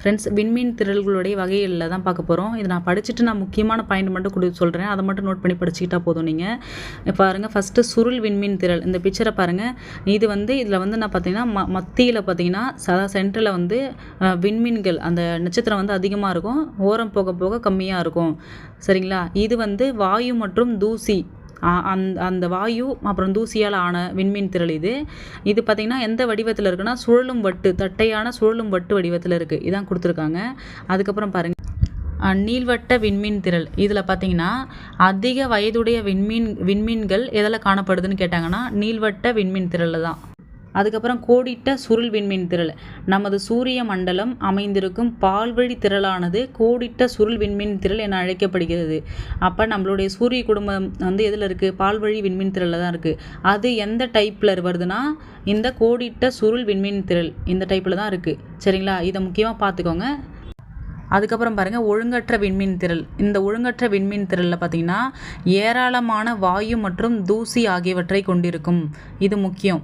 Friends விண்மீன் திரள்களுடைய வகைகளில் தான் பார்க்க போகிறோம் இதை நான் படிச்சுட்டு நான் முக்கியமான பாயிண்ட் மட்டும் கொடு சொல்கிறேன் அதை மட்டும் நோட் பண்ணி படிச்சுக்கிட்டா போதும் நீங்கள் பாருங்கள் ஃபஸ்ட்டு சுருள் விண்மீன் திரள். இந்த பிக்சரை பாருங்கள் இது வந்து இதில் வந்து நான் பார்த்தீங்கன்னா ம மத்தியில் பார்த்தீங்கன்னா சதா சென்டரில் வந்து விண்மீன்கள் அந்த நட்சத்திரம் வந்து அதிகமாக இருக்கும். ஓரம் போக போக கம்மியாக இருக்கும். சரிங்களா? இது வந்து வாயு மற்றும் தூசி. அந் அந்த அந்த வாயு அப்புறம் தூசியால் ஆன விண்மீன் திரள் இது. இது பார்த்திங்கன்னா எந்த வடிவத்தில் இருக்குன்னா சுழலும் வட்டு தட்டையான சுழலும் வட்டு வடிவத்தில் இருக்குது இதான் கொடுத்துருக்காங்க. அதுக்கப்புறம் பாருங்கள் நீள்வட்ட விண்மீன் திரள். இதில் பார்த்தீங்கன்னா அதிக வயதுடைய விண்மீன் விண்மீன்கள் எதில் காணப்படுதுன்னு கேட்டாங்கன்னா நீள்வட்ட விண்மீன் திரளில் தான். அதுக்கப்புறம் கோடிட்ட சுருள் விண்மீன் திரள். நமது சூரிய மண்டலம் அமைந்திருக்கும் பால்வழி திரளானது கோடிட்ட சுருள் விண்மீன் திரள் என அழைக்கப்படுகிறது. அப்போ நம்மளுடைய சூரிய குடும்பம் வந்து எதில் இருக்குது பால்வழி விண்மீன் திரளில் தான் இருக்குது அது எந்த டைப்பில் வருதுன்னா இந்த கோடிட்ட சுருள் விண்மீன் திரள் இந்த டைப்பில் தான் இருக்குது சரிங்களா? இதை முக்கியமாக பார்த்துக்கோங்க அதுக்கப்புறம் பாருங்கள் ஒழுங்கற்ற விண்மீன் திரள். இந்த ஒழுங்கற்ற விண்மீன் திரளில் பார்த்தீங்கன்னா ஏராளமான வாயு மற்றும் தூசி ஆகியவற்றை கொண்டிருக்கும். இது முக்கியம்.